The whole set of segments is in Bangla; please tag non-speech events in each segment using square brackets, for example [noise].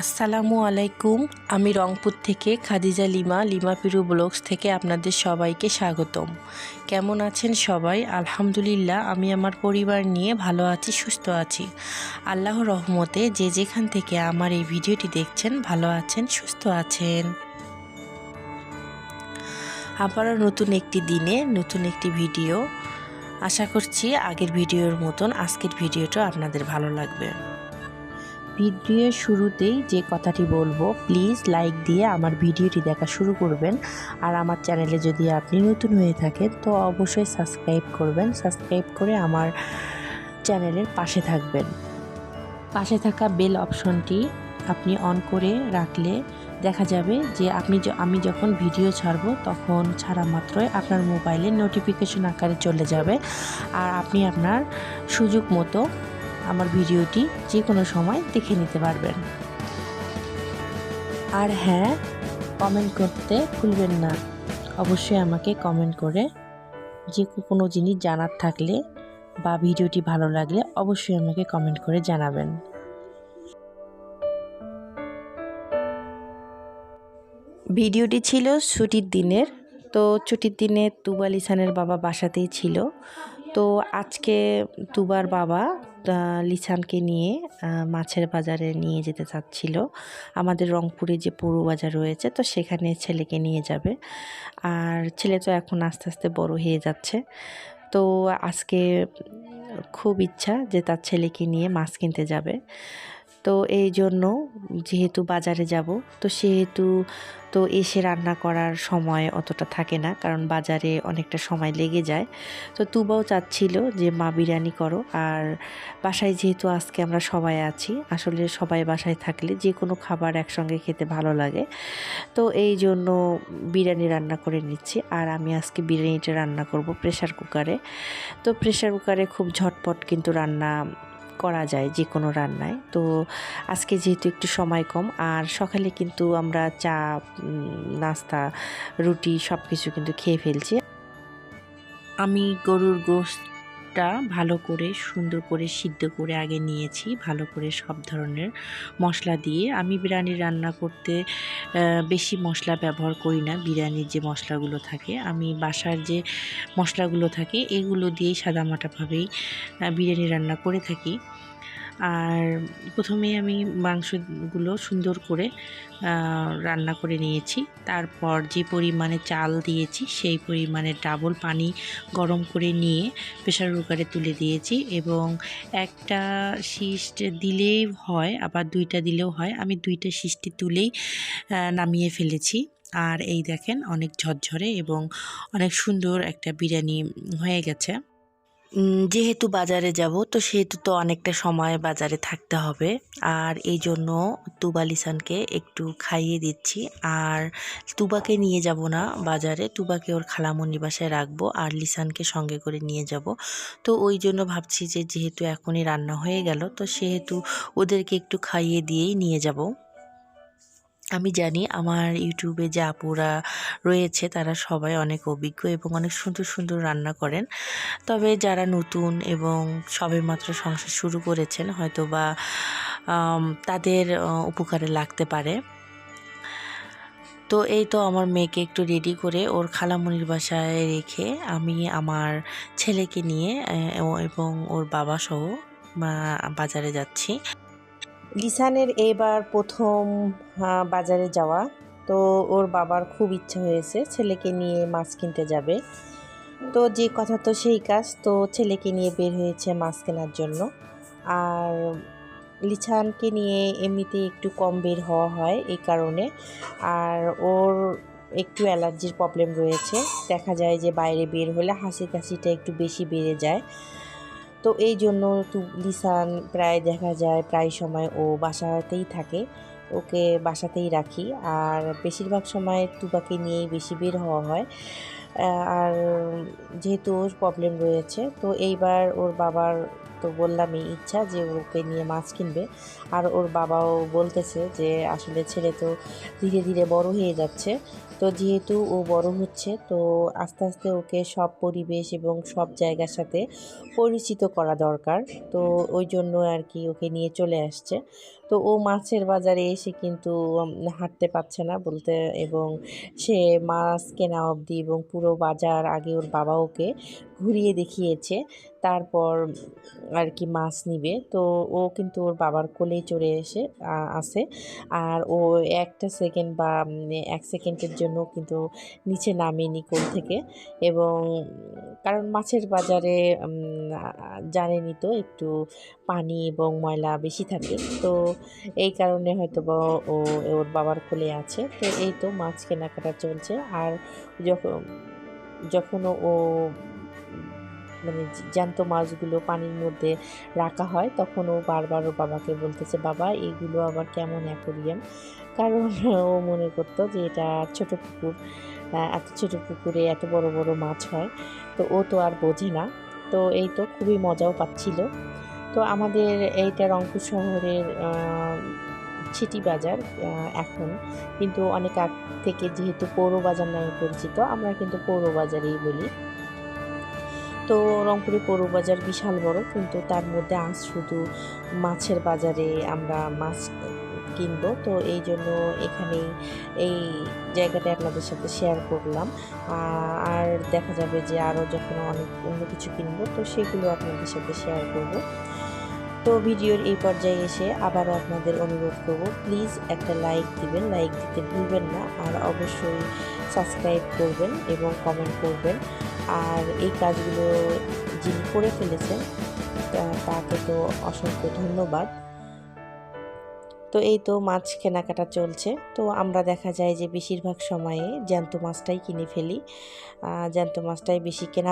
আসসালামু আলাইকুম, আমি রংপুর থেকে খাদিজা লিমা লিমা পিরু ব্লগস থেকে আপনাদের সবাইকে স্বাগতম। কেমন আছেন সবাই? আলহামদুলিল্লাহ, আমি আমার পরিবার নিয়ে ভালো আছি, সুস্থ আছি। আল্লাহর রহমতে যে যেখান থেকে আমার এই ভিডিওটি দেখছেন, ভালো আছেন, সুস্থ আছেন। আবারও নতুন একটি দিনে নতুন একটি ভিডিও। আশা করছি আগের ভিডিওর মতন আজকের ভিডিওটা আপনাদের ভালো লাগবে। ভিডিওর শুরুতেই যে কথাটি বলব প্লিজ লাইক দিয়ে আমার ভিডিওটি দেখা শুরু করবেন। আর আমার চ্যানেলে যদি আপনি নতুন হয়ে থাকেন, তো অবশ্যই সাবস্ক্রাইব করবেন। সাবস্ক্রাইব করে আমার চ্যানেলের পাশে থাকবেন। পাশে থাকা বেল অপশনটি আপনি অন করে রাখলে দেখা যাবে যে আপনি আমি যখন ভিডিও ছাড়ব, তখন ছাড়া মাত্রই আপনার মোবাইলে নোটিফিকেশন আকারে চলে যাবে। আর আপনি আপনার সুযোগ মতো আমার ভিডিওটি যে কোনো সময় দেখে নিতে পারবেন। আর হ্যাঁ কমেন্ট করতে ভুলবেন না। অবশ্যই আমাকে কমেন্ট করে যে কোনো জিনিস জানার থাকলে বা ভিডিওটি ভালো লাগলে অবশ্যই আমাকে কমেন্ট করে জানাবেন। ভিডিওটি ছিল ছুটির দিনের, তো ছুটির দিনে তুবা লিসানের বাবা বাসাতেই ছিল। তো আজকে দুবার বাবা লিছানকে নিয়ে মাছের বাজারে নিয়ে যেতে চাচ্ছিল। আমাদের রংপুরে যে পৌর বাজার রয়েছে, তো সেখানে ছেলেকে নিয়ে যাবে। আর ছেলে তো এখন আস্তে আস্তে বড় হয়ে যাচ্ছে। তো আজকে খুব ইচ্ছা যে তার ছেলেকে নিয়ে মাছ কিনতে যাবে। তো এই জন্য যেহেতু বাজারে যাব, তো সেহেতু তো এসে রান্না করার সময় অতটা থাকে না, কারণ বাজারে অনেকটা সময় লেগে যায়। তো তুবাও চাচ্ছিল যে, মা, বিরিয়ানি করো। আর বাসায় যেহেতু আজকে আমরা সবাই আছি, আসলে সবাই বাসায় থাকলে যে কোনো খাবার একসঙ্গে খেতে ভালো লাগে। তো এই জন্য বিরিয়ানি রান্না করে নিচ্ছি, আর আমি আজকে বিরিয়ানিটা রান্না করব প্রেশার কুকারে। তো প্রেশার কুকারে খুব ঝটপট কিন্তু রান্না করা যায় যে কোনো রান্নায়। তো আজকে যেহেতু একটু সময় কম, আর সকালে কিন্তু আমরা চা নাস্তা, রুটি সব কিছু কিন্তু খেয়ে ফেলছি। আমি গরুর গোশটা ভালো করে, সুন্দর করে সিদ্ধ করে আগে নিয়েছি। ভালো করে সব ধরনের মশলা দিয়ে। আমি বিরিয়ানি রান্না করতে বেশি মশলা ব্যবহার করি না। বিরিয়ানির যে মশলাগুলো থাকে, আমি বাসার যে মশলাগুলো থাকে, এগুলো দিয়েই সাদামাটাভাবেই বিরিয়ানি রান্না করে থাকি। আর প্রথমে আমি মাংসগুলো সুন্দর করে রান্না করে নিয়েছি। তারপর যে পরিমাণে চাল দিয়েছি, সেই পরিমাণে ডাবল পানি গরম করে নিয়ে প্রেশার কুকারে তুলে দিয়েছি এবং একটা সিস্ট দিলেই হয়, আবার দুইটা দিলেও হয়। আমি দুইটা সিস্টি তুলেই নামিয়ে ফেলেছি। আর এই দেখেন অনেক ঝরঝরে এবং অনেক সুন্দর একটা বিরিয়ানি হয়ে গেছে। যেহেতু বাজারে যাব, তো সেহেতু তো অনেকটা সময় বাজারে থাকতে হবে। আর এই জন্য তুবা লিসানকে একটু খাইয়ে দিচ্ছি। আর তুবাকে নিয়ে যাব না বাজারে, তুবাকে ওর খালামণি বাসায় রাখব আর লিসানকে সঙ্গে করে নিয়ে যাব। তো ওই জন্য ভাবছি যে, যেহেতু এখনই রান্না হয়ে গেল, তো সেহেতু ওদেরকে একটু খাইয়ে দিয়েই নিয়ে যাব। আমি জানি আমার ইউটিউবে যে আপুরা রয়েছে, তারা সবাই অনেক অভিজ্ঞ এবং অনেক সুন্দর সুন্দর রান্না করেন। তবে যারা নতুন এবং সবেমাত্র সংসার শুরু করেছেন হয়তো বা তাদের উপকারে লাগতে পারে। তো এই তো আমার মেয়েকে একটু রেডি করে ওর খালামণির বাসায় রেখে আমি আমার ছেলেকে নিয়ে এবং ওর বাবা সহ বাজারে যাচ্ছি। লিসানের এবার প্রথম বাজারে যাওয়া। তো ওর বাবার খুব ইচ্ছা হয়েছে ছেলেকে নিয়ে মাছ কিনতে যাবে। তো যে কথা তো সেই কাজ, তো ছেলেকে নিয়ে বের হয়েছে মাছ কেনার জন্য। আর লিছানকে নিয়ে এমনিতে একটু কম বের হওয়া হয় এই কারণে। আর ওর একটু অ্যালার্জির প্রবলেম রয়েছে। দেখা যায় যে বাইরে বের হলে হাসি কাশিটা একটু বেশি বেড়ে যায়। তো এই জন্য লিসান প্রায় দেখা যায়, প্রায় সময় ও বাসাতেই থাকে। ওকে বাসাতেই রাখি। আর বেশিরভাগ সময় তুবাকে নিয়েই বেশি বের হওয়া হয়। আর যেহেতু ওর প্রবলেম রয়েছে, তো এইবার ওর বাবার তো বললামই ইচ্ছা যে ওকে নিয়ে মাছ কিনবে। আর ওর বাবাও বলতেছে যে আসলে ছেলে তো ধীরে ধীরে বড় হয়ে যাচ্ছে। তো যেহেতু ও বড় হচ্ছে, তো আস্তে আস্তে ওকে সব পরিবেশ এবং সব জায়গার সাথে পরিচিত করা দরকার। তো ওই জন্য আর কি ওকে নিয়ে চলে আসছে। তো ও মাছের বাজারে এসে কিন্তু হাঁটতে পারছে না বলতে, এবং সে মাছ কেনা অবধি এবং পুরো বাজার আগে ওর বাবা ওকে ঘুরিয়ে দেখিয়েছে, তারপর আর কি মাছ নিবে। তো ও কিন্তু ওর বাবার কোলেই চড়ে এসে আসে। আর ও একটা সেকেন্ড বা এক সেকেন্ডের জন্য কিন্তু নিচে নামেনি কোল থেকে। এবং কারণ মাছের বাজারে জানেনি তো, একটু পানি এবং ময়লা বেশি থাকে। তো এই কারণে হয়তো বা ও, ওর বাবার কোলে আছে। তো এই তো মাছ কেনাকাটা চলছে। আর যখন যখন ও মানে জ্যান্ত মাছগুলো পানির মধ্যে রাখা হয়, তখন ও বারবার ও বাবাকে বলতেছে, বাবা এইগুলো আবার কেমন অ্যাকোরিয়াম? কারণ [laughs] ও মনে করতো যে এটা ছোট পুকুর এত ছোট পুকুরে এত বড় বড় মাছ হয়। তো ও তো আর বোঝে না। তো এই তো খুবই মজাও পাচ্ছিল। তো আমাদের এইটা রংপুর শহরের ছিটি বাজার এখন। কিন্তু অনেক আগ থেকে যেহেতু পৌর বাজার নামে পরিচিত, আমরা কিন্তু পৌর বাজারেই বলি। তো রংপুরে পৌর বাজার বিশাল বড়, কিন্তু তার মধ্যে আজ শুধু মাছের বাজারে আমরা মাছ কিনবো। তো এই জন্য এখানেই এই জায়গাটা আপনাদের সাথে শেয়ার করলাম। আর দেখা যাবে যে আরও যখন অনেক অন্য কিছু কিনবো, তো সেগুলো আপনাদের সাথে শেয়ার করব। তো ভিডিওর এই পর্যায়ে এসে আবারও আপনাদের অনুরোধ করব প্লিজ একটা লাইক দিবেন লাইক দিতে ভুলবেন না, আর অবশ্যই সাবস্ক্রাইব করবেন এবং কমেন্ট করবেন। আর এই কাজগুলো যিনি করে ফেলেছেন তাকে তো অসংখ্য ধন্যবাদ। তো এই তো মাছ কেনাকাটা চলছে। তো আমরা দেখা যায় যে বেশিরভাগ সময়ে জ্যান্ত মাছটাই কিনে ফেলি। জ্যান্ত মাছটাই বেশি কেনা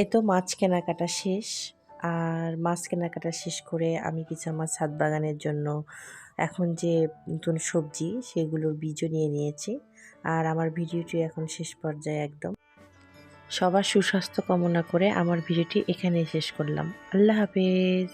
এই তো মাছ কেনাকাটা শেষ। আর মাছ কেনাকাটা শেষ করে আমি কিছু আমার ছাদ বাগানের জন্য এখন যে নতুন সবজি, সেগুলোর বীজও নিয়ে নিয়েছি। আর আমার ভিডিওটি এখন শেষ পর্যায়ে একদম। সবার সুস্বাস্থ্য কামনা করে আমার ভিডিওটি এখানেই শেষ করলাম। আল্লাহ হাফেজ।